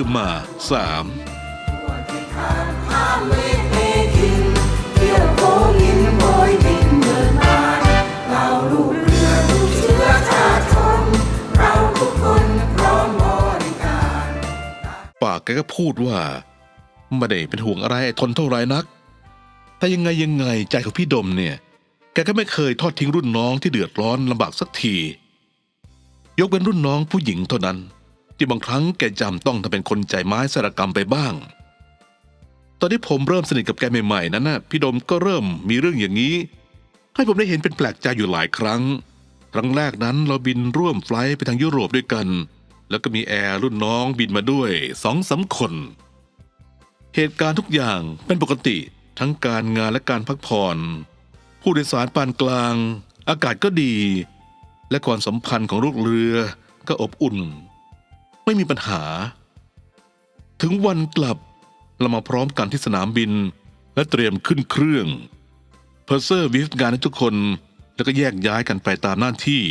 ยืมมาสามข้ามเมฆเททินเที่ยวโค้งหินโบยบินเดินผ่านเราลูกเรือลูกเชื้อชาติชนเราทุกคนพร้อมบริการปากแกก็พูดว่าไม่ได้เป็นห่วงอะไรทนเท่าไรนัก แต่ยังไงยังไงใจของพี่ดมเนี่ย แกก็ไม่เคยทอดทิ้งรุ่นน้องที่เดือดร้อนลำบากสักที ยกเป็นรุ่นน้องผู้หญิงเท่านั้น ที่บางครั้งแกจำต้องทำเป็นคนใจไม้สารกรรมไปบ้าง ตอนที่ผมเริ่มสนิทกับแกใหม่ๆนั้นนะพี่ดมก็เริ่มมีเรื่องอย่างนี้ ให้ผมได้เห็นเป็นแปลกใจอยู่หลายครั้ง ครั้งแรกนั้นเราบินร่วมไฟล์ไปทางยุโรปด้วยกัน แล้วก็มีแอร์รุ่นน้องบินมาด้วยสองสามคน เหตุการณ์ทุกอย่างเป็นปกติทั้งการงานและการพักผ่อนผู้โดยสารปานกลาง อากาศก็ดี และความสัมพันธ์ของลูกเรือก็อบอุ่น ไม่มีปัญหา ถึงวันกลับเรามาพร้อมกันที่สนามบิน และเตรียมขึ้นเครื่อง เพอร์เซอร์วิฟงานให้ทุกคนแล้วก็แยกย้ายกันไปตามหน้าที่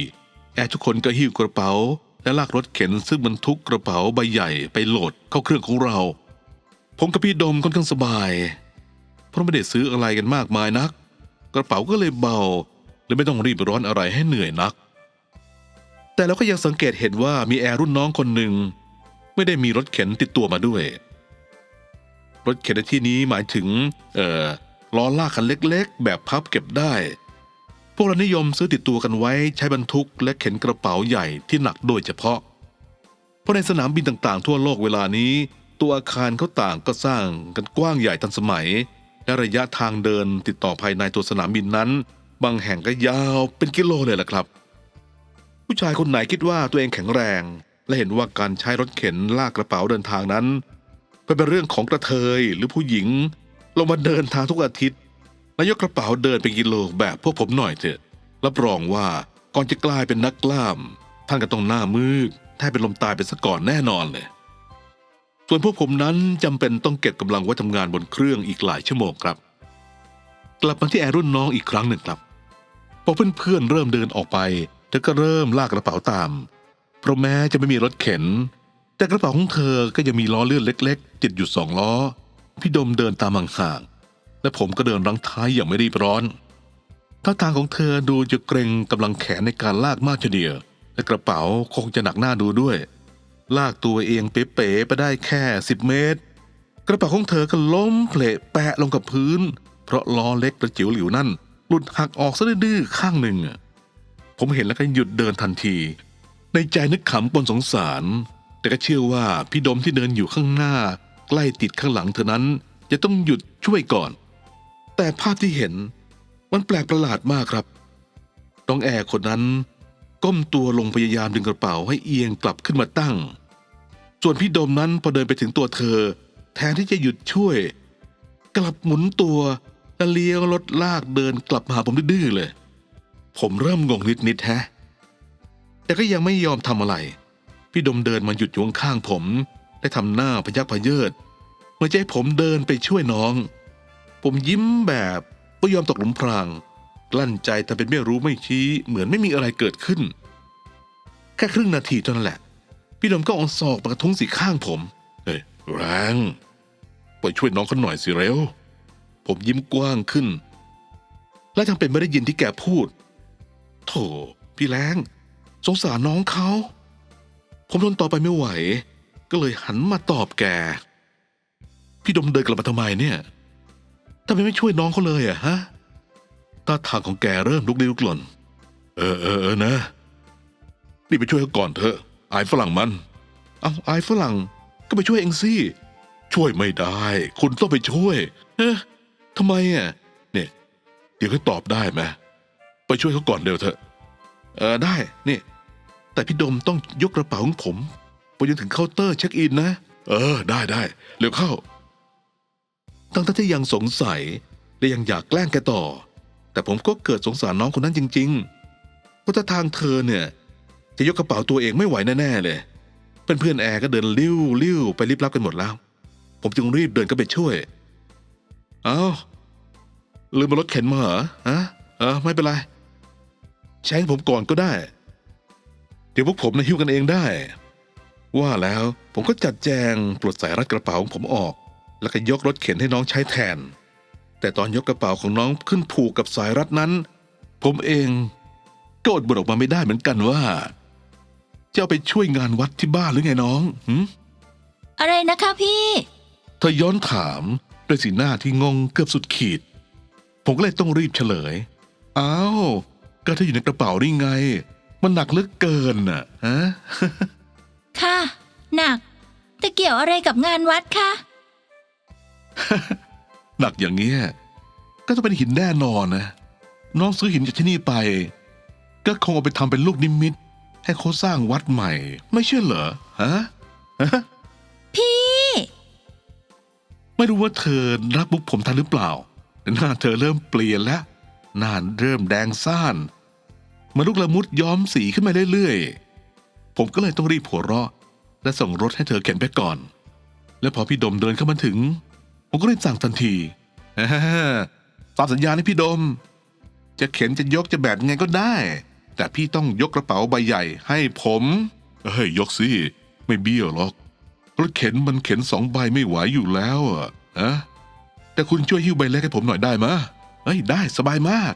แอร์ทุกคนก็หิ้วกระเป๋า และลากรถเข็นซึ่งบรรทุกกระเป๋าใบใหญ่ไปโหลดเข้าเครื่องของเรา ผมกับพี่ดมค่อนข้างสบาย เพราะไม่ได้ซื้ออะไรกันมากมายนัก กระเป๋าก็เลยเบาและไม่ต้องรีบร้อนอะไรให้เหนื่อยนัก แต่เราก็ยังสังเกตเห็นว่ามีแอร์รุ่นน้องคนหนึ่ง ไม่ได้มีรถเข็นติดตัวมาด้วย รถเข็นในที่นี้หมายถึง เอ่อล้อลากคันเล็กๆ แบบพับเก็บได้ พวกเรานิยมซื้อติดตัวกันไว้ใช้บรรทุกและเข็นกระเป๋าใหญ่ที่หนักโดยเฉพาะ เพราะในสนามบินต่างๆ ทั่วโลกเวลานี้ ตัวอาคารเขาต่างก็สร้างกันกว้างใหญ่ทันสมัย และระยะทางเดินติดต่อภายในตัวสนามบินนั้น บางแห่งก็ยาวเป็นกิโลเลยล่ะครับ ผู้ชายคนไหนคิดว่าตัวเองแข็งแรง และเห็นว่าการใช้รถเข็นลากกระเป๋าเดินทางนั้นเป็นเรื่องของกระเทยหรือผู้หญิง ลงมาเดินทางทุกอาทิตย์และยกกระเป๋าเดินเป็นกิโลแบบพวกผมหน่อยเถอะรับรองว่าก่อนจะกลายเป็นนักกล้าม ท่านก็ต้องหน้ามืดแทบเป็นลมตายไปซะก่อนแน่นอนเลยส่วนพวกผมนั้นจำเป็นต้องเก็บกำลังไว้ทำงานบนเครื่องอีกหลายชั่วโมงครับ กลับมาที่แอร์รุ่นน้องอีกครั้งหนึ่งครับพอเพื่อนๆเริ่มเดินออกไป เธอก็เริ่มลากกระเป๋าตาม เพราะแม้จะไม่มีรถเข็น แต่กระเป๋าของเธอก็ยังมีล้อเลื่อนเล็ก ๆ ติดอยู่สองล้อ พี่ดมเดินตามห่างๆและผมก็เดินรังท้ายอย่างไม่รีบร้อนท่าทางของเธอดูจะเกรงกำลังแขนในการลากมากทีเดียวและกระเป๋าคงจะหนักหน้าดูด้วย ลากตัวเองเป๋ๆไปได้แค่สิบเมตร กระเป๋าของเธอก็ล้มเพละแปะลงกับพื้น เพราะล้อเล็กกระจิ๋วหลิวนั่นหลุดหักออกซะดื้อข้างหนึ่ง ผมเห็นแล้วก็หยุดเดินทันที ในใจนึกขำปนสงสาร แต่ก็เชื่อว่าพี่ดมที่เดินอยู่ข้างหน้า ใกล้ติดข้างหลังเธอนั้น จะต้องหยุดช่วยก่อน แต่ภาพที่เห็นมันแปลกประหลาดมากครับน้องแอร์คนนั้น ก้มตัวลงพยายามดึงกระเป๋าให้เอียงกลับขึ้นมาตั้ง ส่วนพี่ดมนั้นพอเดินไปถึงตัวเธอ แทนที่จะหยุดช่วย กลับหมุนตัวและเลี้ยวรถลากเดินกลับมาหาผมดื้อเลย ผมเริ่มงงนิดๆแฮะ แต่ก็ยังไม่ยอมทำอะไร พี่ดมเดินมาหยุดอยู่ข้างผมได้ทำหน้าพยักพะเยิดเมื่อจะให้ผมเดินไปช่วยน้อง ผมยิ้มแบบไม่ยอมตกหลุมพราง กลั้นใจทำเป็นไม่รู้ไม่ชี้ เหมือนไม่มีอะไรเกิดขึ้น แค่ครึ่งนาทีเท่านั้นแหละ พี่ดมก็เอาศอกมากระทุ้งสีข้างผมเฮ้ยแรงไปช่วยน้องเขาหน่อยสิเร็ว ผมยิ้มกว้างขึ้น และทำเป็นไม่ได้ยินที่แกพูด โถพี่แรงสงสารน้องเขา ผมทนต่อไปไม่ไหว ก็เลยหันมาตอบแก พี่ดมเดินกลับมาทำไมเนี่ยทำไมไม่ช่วยน้องเขาเลยอะฮะตาทางของแกเริ่มลุกลี้ลุกหล่นเออเออเออนะรีบไปช่วยเขาก่อนเถอะ อายฝรั่งมัน เอาอายฝรั่งก็ไปช่วยเองสิช่วยไม่ได้ คุณต้องไปช่วยเอ๊ะทำไมอะเนี่ย เดี๋ยวเขาตอบได้ไหม ไปช่วยเขาก่อนเร็วเถอะ เออได้นี่ แต่พี่ดมต้องยกกระเป๋าของผมไปจนถึงเคาน์เตอร์เช็คอินนะ เออ ได้ได้เร็วเข้าตั้งแต่ที่ยังสงสัยและยังอยากแกล้งแกต่อ แต่ผมก็เกิดสงสารน้องคนนั้นจริงๆเพราะถ้าทางเธอเนี่ย จะยกกระเป๋าตัวเองไม่ไหวแน่ๆเลยเพื่อนๆแอร์ก็เดินลิ้วลิ้วไปรีบรับกันหมดแล้ว ผมจึงรีบเดินก็ไปช่วย เอ้าลืมมารถเข็นมาเหรอฮะเออไม่เป็นไร แช้งผมก่อนก็ได้ เดี๋ยวพวกผมนะหิ้วกันเองได้ ว่าแล้วผมก็จัดแจงปลดสายรัดกระเป๋าของผมออก แล้วก็ยกรถเข็นให้น้องใช้แทน แต่ตอนยกกระเป๋าของน้องขึ้นผูกกับสายรัดนั้น ผมเองก็อดบ่นออกมาไม่ได้เหมือนกันว่าจะเอาไปช่วยงานวัดที่บ้านหรือไงน้องหืมอะไรนะคะพี่ เธอย้อนถามด้วยสีหน้าที่งงเกือบสุดขีด ผมก็เลยต้องรีบเฉลย อ้าว ก็ถ้าอยู่ในกระเป๋านี่ไง มันหนักเหลือเกินน่ะฮะ ค่ะ หนัก แต่เกี่ยวอะไรกับงานวัดคะหนักอย่างเงี้ยก็ต้องเป็นหินแน่นอนนะ น้องซื้อหินจากที่นี่ไป ก็คงเอาไปทำเป็นลูกนิมิต ให้เขาสร้างวัดใหม่ ไม่เชื่อเหรอฮะฮะ พี่ ไม่รู้ว่าเธอรับมุกผมทันหรือเปล่าแต่หน้าเธอเริ่มเปลี่ยนแล้ว หน้าเริ่มแดงซ่านเห มาลูกละมุดย้อมสีขึ้นมาเรื่อยๆ ผมก็เลยต้องรีบหัวเราะ และส่งรถให้เธอเข็นไปก่อน แล้วพอพี่ดมเดินเข้ามาถึง ผมก็เลยสั่งทันทีตามสัญญาให้พี่ดม จะเข็นจะยกจะแบบไงก็ได้ แต่พี่ต้องยกกระเป๋าใบใหญ่ให้ผมเฮ้ยยกสิไม่เบี้ยวหรอกรถเข็นมันเข็นสองใบไม่ไหวอยู่แล้วอะฮะแต่คุณช่วยหิ้วใบเล็กให้ผมหน่อยได้มะเฮ้ยได้สบายมาก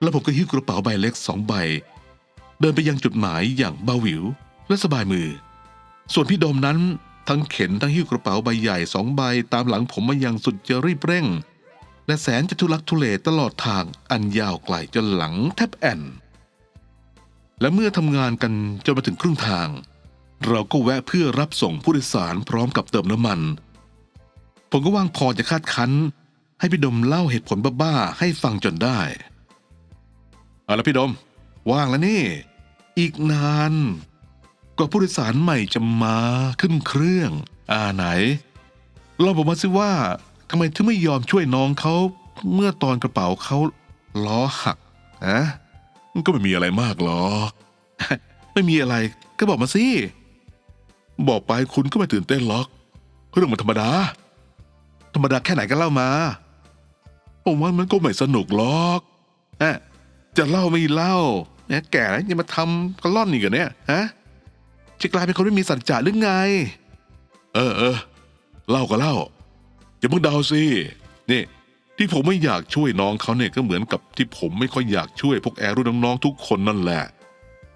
แล้วผมก็หิ้วกระเป๋าใบเล็กสองใบ เดินไปยังจุดหมายอย่างเบาหวิวและสบายมือ ส่วนพี่โดมนั้นทั้งเข็นทั้งหิ้วกระเป๋าใบใหญ่สองใบตามหลังผมมาอย่างสุดจะรีบเร่ง และแสนจะทุลักทุเลตลอดทางอันยาวไกลจนหลังแทบแอนและเมื่อทำงานกันจนมาถึงครึ่งทาง เราก็แวะเพื่อรับส่งผู้โดยสารพร้อมกับเติมน้ำมัน ผมก็ว่างพอจะคาดคั้น ให้พี่ดมเล่าเหตุผลบ้าๆให้ฟังจนได้ เอาละพี่ดม ว่างแล้วนี่ อีกนาน กว่าผู้โดยสารใหม่จะมาขึ้นเครื่อง อ่าไหนลองบอกมาสิว่าทำไมถึงไม่ยอมช่วยน้องเขาเมื่อตอนกระเป๋าเขาล้อหักอะมันก็ไม่มีอะไรมากหรอกไม่มีอะไรก็บอกมาสิ บอกไปคุณก็ไม่ตื่นเต้นหรอกเรื่องมันธรรมดา ธรรมดาแค่ไหนก็เล่ามา ผมว่ามันก็ไม่สนุกหรอกอะ จะเล่าไม่เล่าแหมแก่แล้วยังมาทำกระล่อนอีกเหรอเนี่ยฮะจะกลายเป็นคนไม่มีสัจจะหรือไง เออเออเล่าก็เล่าอย่าเพิ่งเดาสินี่ที่ผมไม่อยากช่วยน้องเขาเนี่ยก็เหมือนกับที่ผมไม่ค่อยอยากช่วยพวกแอร์รุ่นน้องๆทุกคนนั่นแหละ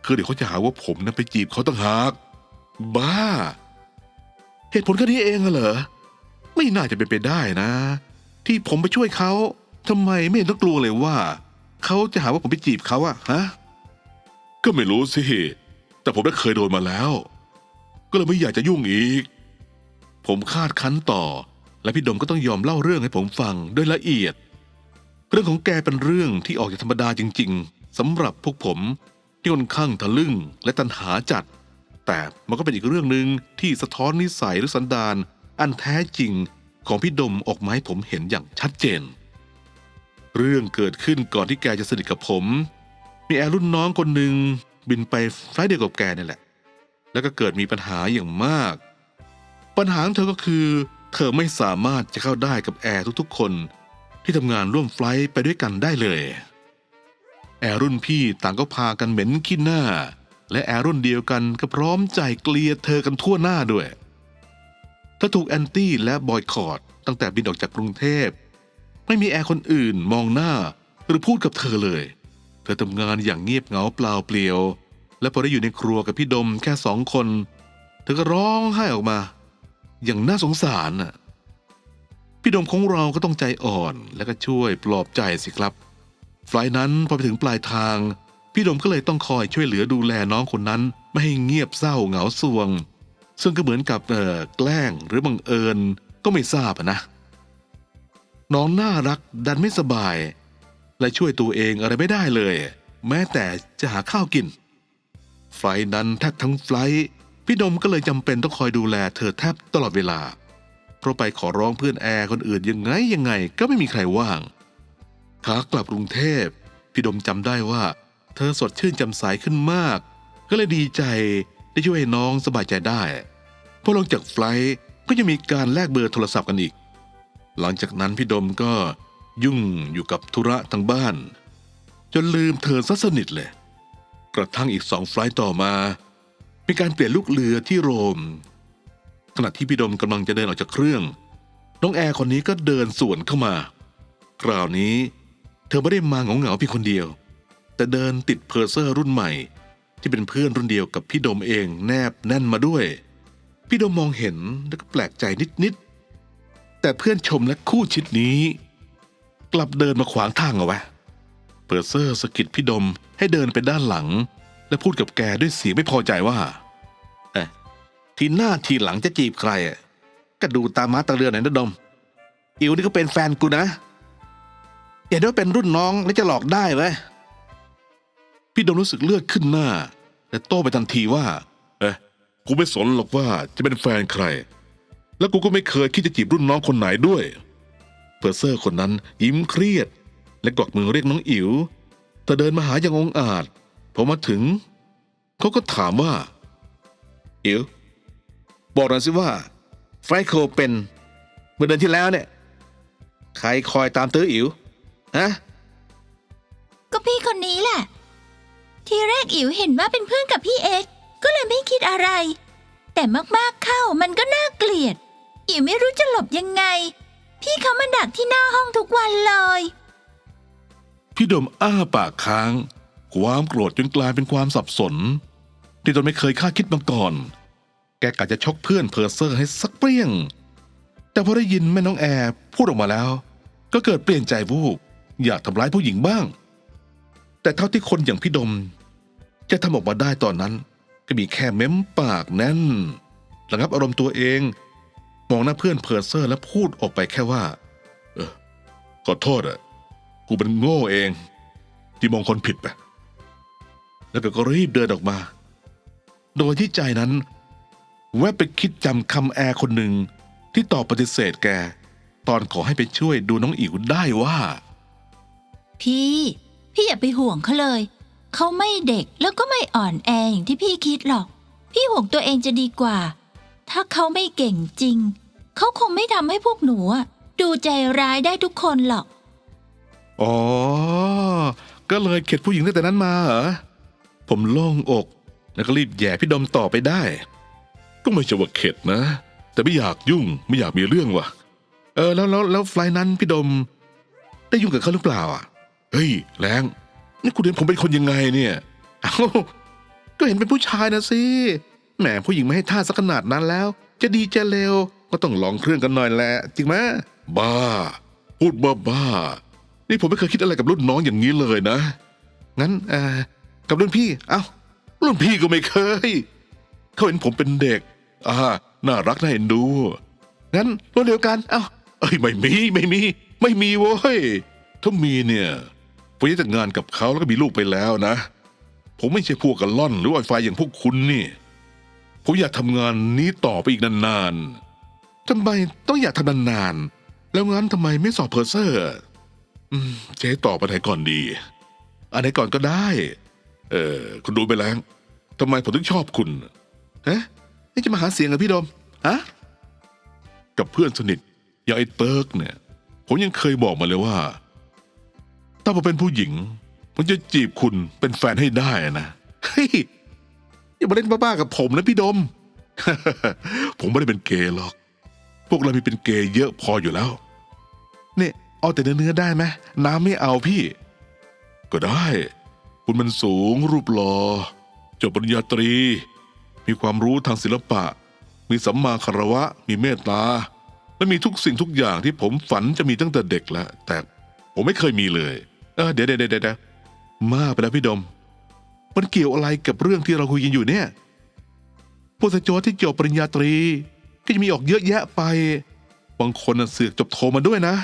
คือเดี๋ยวเขาจะหาว่าผมนั้นไปจีบเขาต่างหาก บ้า เหตุผลแค่นี้เองเหรอไม่น่าจะเป็นไปได้นะ ที่ผมไปช่วยเขาทำไมไม่เห็นต้องกลัวเลยว่า เขาจะหาว่าผมไปจีบเขาอะฮะ ก็ไม่รู้สิ แต่ผมได้เคยโดนมาแล้ว ก็เลยไม่อยากจะยุ่งอีก ผมคาดคั้นต่อ และพี่ดมก็ต้องยอมเล่าเรื่องให้ผมฟังโดยละเอียด เรื่องของแกเป็นเรื่องที่ออกจากธรรมดาจริง ๆสำหรับพวกผมที่ค่อนข้างทะลึ่งและตันหาจัด แต่มันก็เป็นอีกเรื่องหนึ่งที่สะท้อนนิสัยหรือสันดานอันแท้จริงของพี่ดมออกมาให้ผมเห็นอย่างชัดเจน เรื่องเกิดขึ้นก่อนที่แกจะสนิทกับผม มีแอร์รุ่นน้องคนหนึ่งบินไปไฟล์เดียวกับแกนี่แหละ แล้วก็เกิดมีปัญหาอย่างมาก ปัญหาของเธอก็คือ เธอไม่สามารถจะเข้าได้กับแอร์ทุกๆ คน ที่ทำงานร่วมไฟล์ไปด้วยกันได้เลย แอร์รุ่นพี่ต่างก็พากันเหม็นขี้หน้า และแอร์รุ่นเดียวกันก็พร้อมใจเกลียดเธอกันทั่วหน้าด้วยเธอถูกแอนตี้และบอยคอรดตั้งแต่บินออกจากกรุงเทพ ไม่มีแอร์คนอื่นมองหน้าหรือพูดกับเธอเลย เธอทำงานอย่างเงียบเหงาเปล่าเปลี่ยว และพอได้อยู่ในครัวกับพี่ดมแค่สองคน เธอก็ร้องไห้ออกมา อย่างน่าสงสารน่ะพี่ดมของเราก็ต้องใจอ่อนและก็ช่วยปลอบใจสิครับไฟล์นั้นพอไปถึงปลายทาง พี่ดมก็เลยต้องคอยช่วยเหลือดูแลน้องคนนั้น ไม่ให้เงียบเศร้าเหงาสวง ซึ่งก็เหมือนกับเออแกล้งหรือบังเอิญก็ไม่ทราบนะ น้องน่ารักดันไม่สบาย และช่วยตัวเองอะไรไม่ได้เลย แม้แต่จะหาข้าวกิน ไฟนั้นแทบทั้งไฟพี่ดมก็เลยจำเป็นต้องคอยดูแลเธอแทบตลอดเวลา เพราะไปขอร้องเพื่อนแอร์คนอื่นยังไงยังไงก็ไม่มีใครว่างขากลับกรุงเทพ พี่ดมจำได้ว่า เธอสดชื่นจำใสขึ้นมาก ก็เลยดีใจได้ช่วยให้น้องสบายใจได้พอลงจากไฟล์ก็จะมีการแลกเบอร์โทรศัพท์กันอีก หลังจากนั้นพี่ดมก็ยุ่งอยู่กับธุระทางบ้าน จนลืมเธอซะสนิทเลย กระทั่งอีกสองไฟล์ต่อมาเป็นการเปลี่ยนลูกเรือที่โรม ขณะที่พี่ดมกำลังจะเดินออกจากเครื่อง น้องแอร์คนนี้ก็เดินสวนเข้ามา คราวนี้ เธอไม่ได้มาเหงาๆเพียงคนเดียว แต่เดินติดเพอร์เซอร์รุ่นใหม่ ที่เป็นเพื่อนรุ่นเดียวกับพี่ดมเองแนบแน่นมาด้วย พี่ดมมองเห็นแล้วก็แปลกใจนิดๆ แต่เพื่อนชมและคู่ชิดนี้ กลับเดินมาขวางทางเอาไว้เพอร์เซอร์สกิดพี่ดมให้เดินไปด้านหลัง และพูดกับแกด้วยเสียงไม่พอใจว่าเอ๊ะทีหน้าทีหลังจะจีบใครอะก็ดูตามมาตาเรือหน่อยนะดม อิวนี่ก็เป็นแฟนกูนะอย่าด้ว่าเป็นรุ่นน้องแล้วจะหลอกได้เว้ยพี่ดมรู้สึกเลือดขึ้นหน้าแต่โต้ไปทันทีว่า เอ๊ะกูไม่สนหรอกว่าจะเป็นแฟนใคร แล้วกูก็ไม่เคยคิดจะจีบรุ่นน้องคนไหนด้วย เพอร์เซอร์คนนั้นยิ้มเครียด และกวักมือเรียกน้องอิ๋วเธอเดินมาหาอย่างองอาจพอมาถึง เขาก็ถามว่า อิ๋วบอกหน่อยสิว่า ไฟโคเป็น เมื่อเดือนที่แล้วเนี่ย ใครคอยตามตื้ออิ๋วฮะก็พี่คนนี้แหละ ทีแรกอิ๋วเห็นว่าเป็นเพื่อนกับพี่เอ็กก็เลยไม่คิดอะไร แต่มากๆเข้ามันก็น่าเกลียด อิ๋วไม่รู้จะหลบยังไง พี่เขามาดักที่หน้าห้องทุกวันเลย พี่ดมอ้าปากค้าง ความโกรธจนกลายเป็นความสับสน ที่ตนไม่เคยคาดคิดมาก่อน แกกะจะชกเพื่อนเพอร์เซอร์ให้สักเปรี้ยง แต่พอได้ยินแม่น้องแอร์พูดออกมาแล้ว ก็เกิดเปลี่ยนใจวูบอยากทำร้ายผู้หญิงบ้าง แต่เท่าที่คนอย่างพี่ดม จะทำออกมาได้ตอนนั้น ก็มีแค่เม้มปากแน่นระงับอารมณ์ตัวเอง องหน้าเพื่อนเพอร์เซอร์ แล้วพูดออกไปแค่ว่า เออ ขอโทษอะกูเป็นโง่เอง ที่มองคนผิดไปแล้วก็รีบเดินออกมา โดยที่ใจนั้น แวบไปคิดจำคำแอร์คนหนึ่งที่ตอบปฏิเสธแก ตอนขอให้ไปช่วยดูน้องอิ๋วได้ว่า พี่ พี่อย่าไปห่วงเขาเลย เขาไม่เด็กแล้วก็ไม่อ่อนแออย่างที่พี่คิดหรอก พี่ห่วงตัวเองจะดีกว่า ถ้าเขาไม่เก่งจริง เขาคงไม่ทำให้พวกหนูอะดูใจร้ายได้ทุกคนหรอก อ๋อ ก็เลยเข็ดผู้หญิงตั้งแต่นั้นมาเหรอ ผมโล่งอก แล้วก็รีบแย่พี่ดมต่อไปได้ ก็ไม่ใช่ว่าเข็ดนะ แต่ไม่อยากยุ่งไม่อยากมีเรื่องว่ะ เออแล้วแล้วแล้วไฟล์นั้นพี่ดม ได้ยุ่งกับเขาหรือเปล่าอะ เฮ้ยแรงนี่คุณเห็นผมเป็นคนยังไงเนี่ยเอ้าก็เห็นเป็นผู้ชายนะสิ แหมผู้หญิงไม่ให้ท่าสักขนาดนั้นแล้ว จะดีจะเลว ก็ต้องลองเครื่องกันหน่อยแหละจริงไหมบ้า พูดบ้าบ้านี่ผมไม่เคยคิดอะไรกับรุ่นน้องอย่างนี้เลยนะ งั้นเอ่อกับรุ่นพี่ เอ้า รุ่นพี่ก็ไม่เคย เขาเห็นผมเป็นเด็ก อ่า น่ารักน่าเอ็นดู งั้นรุ่นเดียวกัน เอ้า เอ้ยไม่มีไม่มี ไม่มีเว้ย ถ้ามีเนี่ยผมจะแต่งงานกับเขาแล้วก็มีลูกไปแล้วนะ ผมไม่ใช่พวกกันล่อน หรือไวไฟอย่างพวกคุณนี่ ผมอยากทำงานนี้ต่อไปอีกนานๆ ทำไมต้องอยากทำนานๆแล้วงั้นทำไมไม่สอบเพอร์เซอร์อืมเจ๊ตอบอันไหนก่อนดี อันไหนก่อนก็ได้ เออคุณดูไปแล้วทำไมผมถึงชอบคุณฮะนี่จะมาหาเสียงกับพี่ดมฮะกับเพื่อนสนิทอย่างไอ้เติร์กเนี่ย ผมยังเคยบอกมาเลยว่า ถ้าผมเป็นผู้หญิง ผมจะจีบคุณเป็นแฟนให้ได้นะเฮ้ยอย่ามาเล่นบ้าๆกับผมนะพี่ดม ผมไม่ได้เป็นเกย์หรอก พวกเรามีเป็นเกย์เยอะพออยู่แล้ว เนี่ยเอาแต่เนื้อๆได้ไหมน้ำไม่เอาพี่ ก็ได้ คุณมันสูงรูปหลอ่อจบปริญญาตรี มีความรู้ทางศิลปะ มีสัมมาคารวะ มีเมตตา และมีทุกสิ่งทุกอย่างที่ผมฝันจะมีตั้งแต่เด็กแล้วแต่ผมไม่เคยมีเลยเออเดี๋ยวเดี๋ยวเดี๋ยวเดี๋ยวมากไปแล้วพี่ดม มันเกี่ยวอะไรกับเรื่องที่เราคุยกันอยู่เนี่ยพวกสจวตที่จบปริญญาตรี ก็จะมีออกเยอะแยะไป บางคนน่ะเสือกจบโทมาด้วยนะ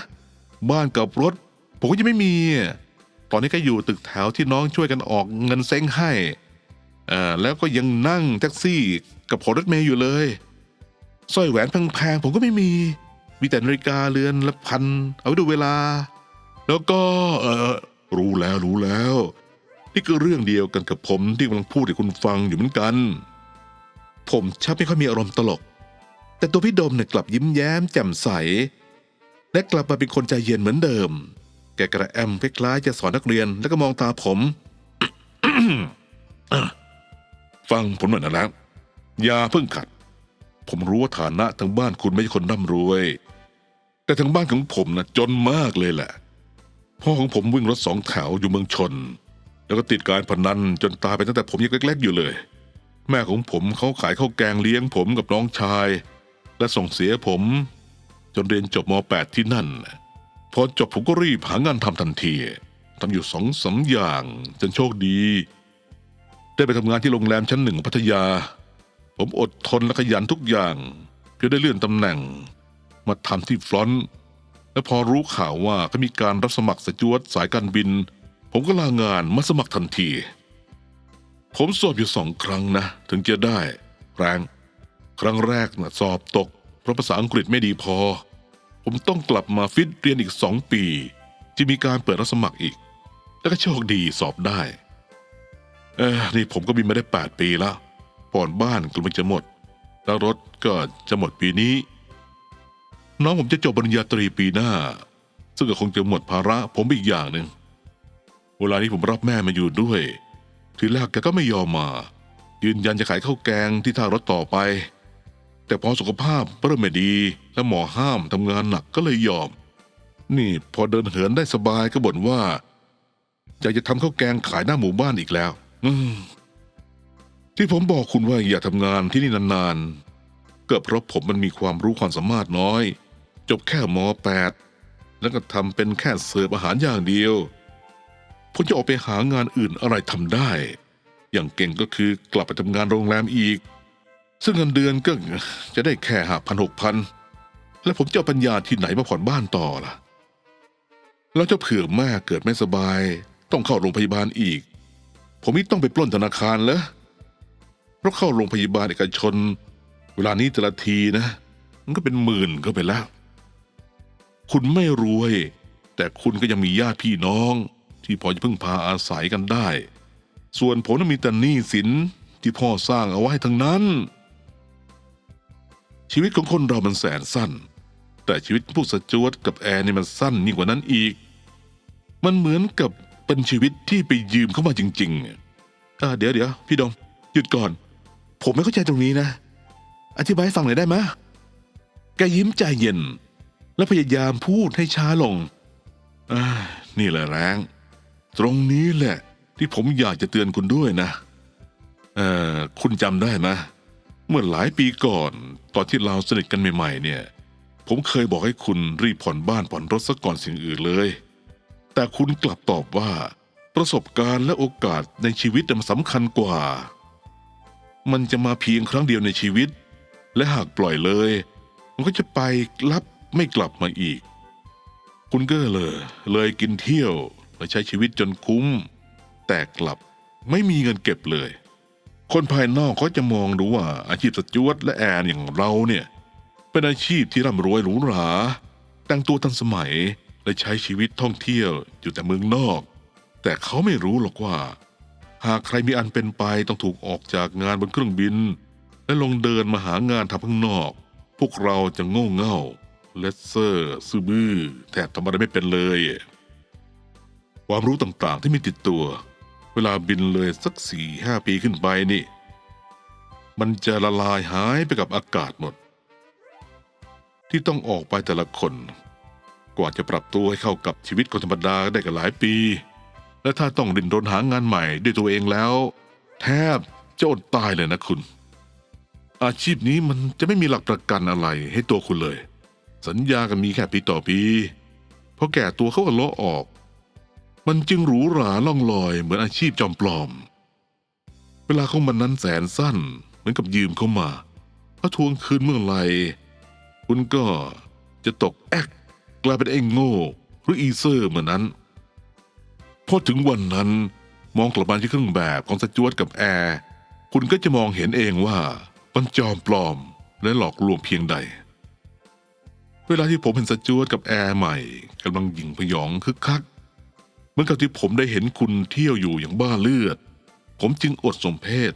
บ้านกับรถ ผมก็ยังไม่มี ตอนนี้ก็อยู่ตึกแถวที่น้องช่วยกันออกเงินเซ้งให้อ่าแล้วก็ยังนั่งแท็กซี่กับผอรถเมย์อยู่เลยสร้อยแหวนแพงๆผมก็ไม่มี มีแต่นาฬิกาเรือนละพัน เอาไว้ดูเวลา แล้วก็เออรู้แล้วรู้แล้ว นี่ก็เรื่องเดียวกันกับผมที่กำลังพูดให้คุณฟังอยู่เหมือนกัน ผมชักไม่ค่อยมีอารมณ์ตลก แต่ตัวพี่โดมเนี่ยกลับยิ้มแย้มแจ่มใส และกลับมาเป็นคนใจเย็นเหมือนเดิม แกกระแอมคล้ายๆจะสอนนักเรียนแล้วก็มองตาผม ฟังผมหน่อยนะแล้วอย่าเพิ่งขัด ผมรู้ว่าฐานะทางบ้านคุณไม่ใช่คนร่ำรวย แต่ทางบ้านของผมนะจนมากเลยแหละ พ่อของผมวิ่งรถสองแถวอยู่เมืองชน แล้วก็ติดการพนันจนตายไปตั้งแต่ผมยังเล็กๆอยู่เลย แม่ของผมเขาขายข้าวแกงเลี้ยงผมกับน้องชาย และส่งเสียผม จนเรียนจบม .8 ที่นั่น พอจบผมก็รีบหางานทำทันทีทำอยู่สองสามอย่างจนโชคดี ได้ไปทำงานที่โรงแรมชั้นหนึ่งพัทยา ผมอดทนและขยันทุกอย่างเพื่อได้เลื่อนตำแหน่ง มาทำที่ฟรอนต์และพอรู้ข่าวว่าก็มีการรับสมัครสจวตสายการบิน ผมก็ลางานมาสมัครทันที ผมสอบอยู่สองครั้งนะ ถึงจะได้แรง ครั้งแรกนะสอบตก เพราะภาษาอังกฤษไม่ดีพอ ผมต้องกลับมาฟิตเรียนอีกสองปี ที่มีการเปิดรับสมัครอีก แล้วก็โชคดีสอบได้ เออนี่ผมก็บินมาได้ 8 ปีแล้วผ่อนบ้านกำลังจะหมด แล้วรถก็จะหมดปีนี้ น้องผมจะจบปริญญาตรีปีหน้า ซึ่งก็คงจะหมดภาระผมอีกอย่างหนึ่งเวลานี้ผมรับแม่มาอยู่ด้วย ทีแรกแกก็ไม่ยอมมา ยืนยันจะขายข้าวแกงที่ท่ารถต่อไป แต่พอสุขภาพเริ่มไม่ดี และหมอห้ามทำงานหนักก็เลยยอม นี่พอเดินเหินได้สบายก็บ่นว่าอยากจะทำข้าวแกงขายหน้าหมู่บ้านอีกแล้ว อืมที่ผมบอกคุณว่าอย่าทำงานที่นี่นานๆก็เพราะผมมันมีความรู้ความสามารถน้อย จบแค่ม .8 แล้วก็ทำเป็นแค่เสิร์ฟอาหารอย่างเดียวผมจะออกไปหางานอื่นอะไรทำได้ อย่างเก่งก็คือกลับไปทำงานโรงแรมอีก ซึ่งเงินเดือนก็จะได้แค่ห้าพันหกพันแล้วผมจะเอาปัญญาที่ไหนมาผ่อนบ้านต่อล่ะ แล้วจะเผื่อแม่เกิดไม่สบาย ต้องเข้าโรงพยาบาลอีก ผมนี่ต้องไปปล้นธนาคารเหรอเพราะเข้าโรงพยาบาลเอกชน เวลานี้แต่ละทีนะ มันก็เป็นหมื่นก็ไปแล้ว คุณไม่รวย แต่คุณก็ยังมีญาติพี่น้อง ที่พอจะพึ่งพาอาศัยกันได้ ส่วนผมมีแต่หนี้สินที่พ่อสร้างเอาไว้ทั้งนั้น ชีวิตของคนเรามันแสนสั้น แต่ชีวิตผู้สจวตกับแอร์นี่มันสั้นยิ่งกว่านั้นอีก มันเหมือนกับเป็นชีวิตที่ไปยืมเข้ามาจริงๆอ่าเดี๋ยวเดี๋ยวพี่ดงหยุดก่อน ผมไม่เข้าใจตรงนี้นะ อธิบายให้ฟังหน่อยได้ไหมแกยิ้มใจเย็น และพยายามพูดให้ช้าลงอ่านี่แหละแรงตรงนี้แหละ ที่ผมอยากจะเตือนคุณด้วยนะ เออคุณจำได้ไหม เมื่อหลายปีก่อน ตอนที่เราสนิทกันใหม่ๆ เนี่ย ผมเคยบอกให้คุณรีบผ่อนบ้านผ่อนรถซะก่อนสิ่งอื่นเลย แต่คุณกลับตอบว่า ประสบการณ์และโอกาสในชีวิตมันสำคัญกว่า มันจะมาเพียงครั้งเดียวในชีวิต และหากปล่อยเลย มันก็จะไปลับไม่กลับมาอีก คุณก็เลยเลยกินเที่ยวและใช้ชีวิตจนคุ้ม แต่กลับไม่มีเงินเก็บเลย คนภายนอกเขาจะมองดูว่าอาชีพสจวตและแอนอย่างเราเนี่ย เป็นอาชีพที่ร่ำรวยหรูหรา แต่งตัวทันสมัยและใช้ชีวิตท่องเที่ยวอยู่แต่เมืองนอก แต่เขาไม่รู้หรอกว่า หากใครมีอันเป็นไปต้องถูกออกจากงานบนเครื่องบิน และลงเดินมาหางานทำข้างนอก พวกเราจะโง่เง่าเลสเซอร์ซื่อบื้อแทบทำอะไรไม่เป็นเลย ความรู้ต่างๆที่มีติดตัว เวลาบินเลยสักสี่ห้าปีขึ้นไปนี่ มันจะละลายหายไปกับอากาศหมด ที่ต้องออกไปแต่ละคน กว่าจะปรับตัวให้เข้ากับชีวิตคนธรรมดาได้กันหลายปี และถ้าต้องรินรนหางานใหม่ด้วยตัวเองแล้ว แทบจะอดตายเลยนะคุณ อาชีพนี้มันจะไม่มีหลักประกันอะไรให้ตัวคุณเลย สัญญากันมีแค่ปีต่อปีพอแก่ตัวเขาก็เลาะออก มันจึงหรูหราล่องลอยเหมือนอาชีพจอมปลอม เวลาของมันนั้นแสนสั้น เหมือนกับยืมเข้ามาพอทวงคืนเมื่อไหร่คุณก็จะตกแอกกลายเป็นไอ้โง่หรืออีเซอร์เหมือนนั้น พอถึงวันนั้นมองกลับมาที่เครื่องแบบของสจวตกับแอร์คุณก็จะมองเห็นเองว่ามันจอมปลอมและหลอกลวงเพียงใด เวลาที่ผมเห็นสจวตกับแอร์ใหม่กำลังหยิ่งพยองคึกคัก มือนกับที่ผมได้เห็นคุณเที่ยวอยู่อย่างบ้าเลือด ผมจึงอดสมเพศ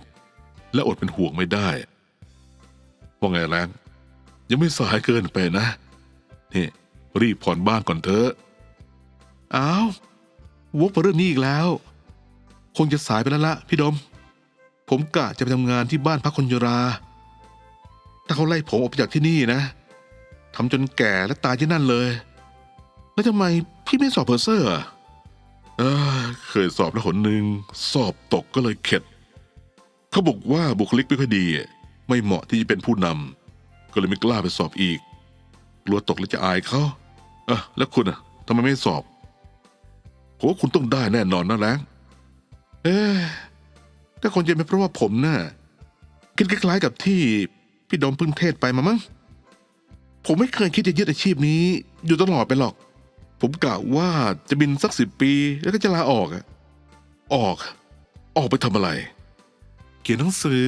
และอดเป็นห่วงไม่ได้ว่าไงแรงยังไม่สายเกินไปนะนี่รีบผ่อนบ้านก่อนเถอะอ้าววกมาเรื่องนี้อีกแล้ว คงจะสายไปแล้วละพี่ดม ผมกะจะไปทำงานที่บ้านพักคนชรา ถ้าเขาไล่ผมออกไปจากที่นี่นะทำจนแก่และตายที่นั่นเลย แล้วทำไมพี่ไม่สอบเพอร์เซอร์อะ เออเคยสอบแล้วหนหนึ่งสอบตกก็เลยเข็ด เขาบอกว่าบุคลิกไม่ค่อยดี ไม่เหมาะที่จะเป็นผู้นำก็เลยไม่กล้าไปสอบอีกกลัวตกแล้วจะอายเขาเอะแล้วคุณอะทำไมไม่สอบผมว่าคุณต้องได้แน่นอนนะแรงเอ๊ะก็คงจะเป็นเพราะว่าผมน่ะคิดคล้ายๆกับที่พี่ดอมเพึ่งเทศไปมามั้งผมไม่เคยคิดจะยึดอาชีพนี้ อยู่ตลอดไปหรอก ผมกะว่าจะบินสักสิบปีแล้วก็จะลาออกอะออก ออกไปทำอะไร เขียนหนังสือ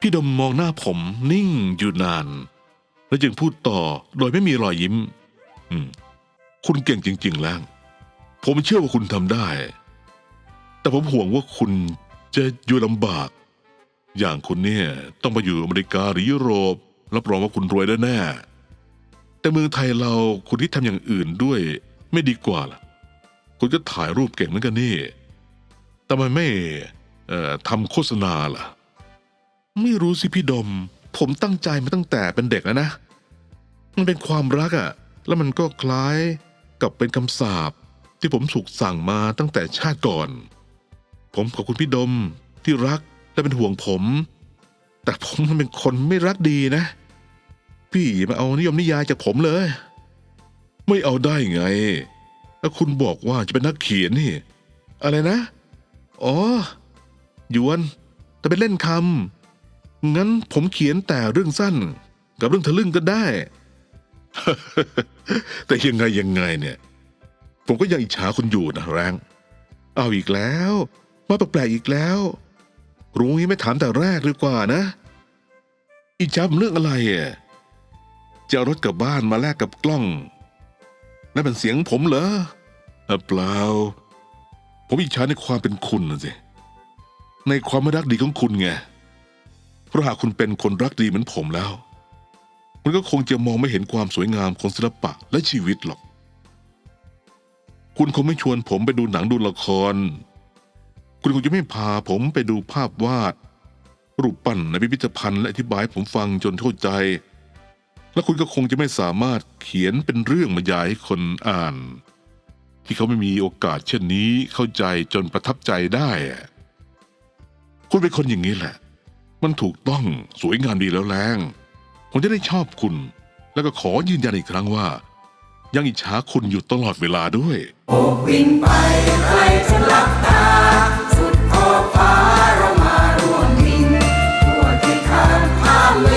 พี่ดมมองหน้าผมนิ่งอยู่นาน แล้วจึงพูดต่อโดยไม่มีรอยยิ้ม อืม คุณเก่งจริง ๆ แล้ว ผมเชื่อว่าคุณทำได้ แต่ผมห่วงว่าคุณจะอยู่ลำบาก อย่างคุณเนี่ย ต้องมาอยู่อเมริกาหรือยุโรปรับรองว่าคุณรวยแน่ๆ แต่เมืองไทยเราคุณที่ทำอย่างอื่นด้วยไม่ดีกว่าล่ะ คุณก็ถ่ายรูปเก่งเหมือนกันนี่ทำไมไม่ทำโฆษณาล่ะ ไม่รู้สิพี่ดม ผมตั้งใจมาตั้งแต่เป็นเด็กแล้วนะ มันเป็นความรักอะ่ะแล้วมันก็คล้ายกับเป็นคำสาปที่ผมถูกสั่งมาตั้งแต่ชาติก่อน ผมขอบคุณพี่ดมที่รักและเป็นห่วงผม แต่ผมมันเป็นคนไม่รักดีนะ พี่อย่ามาเอานิยมนิยายจากผมเลย ไม่เอาได้ไงแล้วคุณบอกว่าจะเป็นนักเขียนนี่ อะไรนะ อ๋อ ยวนแต่เป็นเล่นคำงั้นผมเขียนแต่เรื่องสั้น กับเรื่องทะลึ่งก็ได้ แต่ยังไงยังไงเนี่ย ผมก็ยังอิจฉาคุณอยู่นะแรง เอาอีกแล้วว่าแปลกๆอีกแล้ว รู้งี้ไม่ถามแต่แรกดีกว่านะ อิจฉาผมเรื่องอะไรอะ จะเอารถกลับบ้านมาแลกกับกล้องนั่นเป็นเสียงผมเหรอเอ่อเปล่า ผมอิจฉาในความเป็นคุณนะสิในความไม่รักดีของคุณไงเพราะหากคุณเป็นคนรักดีเหมือนผมแล้วคุณก็คงจะมองไม่เห็นความสวยงามของศิลปะและชีวิตหรอก คุณคงไม่ชวนผมไปดูหนังดูละคร คุณคงจะไม่พาผมไปดูภาพวาด รูปปั้นในพิพิธภัณฑ์และอธิบายผมฟังจนเข้าใจ และคุณก็คงจะไม่สามารถเขียนเป็นเรื่องมารยายให้คนอ่าน ที่เขาไม่มีโอกาสเช่นนี้เข้าใจจนประทับใจได้ คุณเป็นคนอย่างนี้แหละ มันถูกต้องสวยงามดีแล้วแรงผมจะได้ชอบคุณ แล้วก็ขอยืนยันอีกครั้งว่า ยังอิจฉาคุณอยู่ตลอดเวลาด้วยอบวิ่งไปใครจะหลับตา สุดขอบฟ้าเรามาร่วมวิ่งทั่วที่ข้างพาเว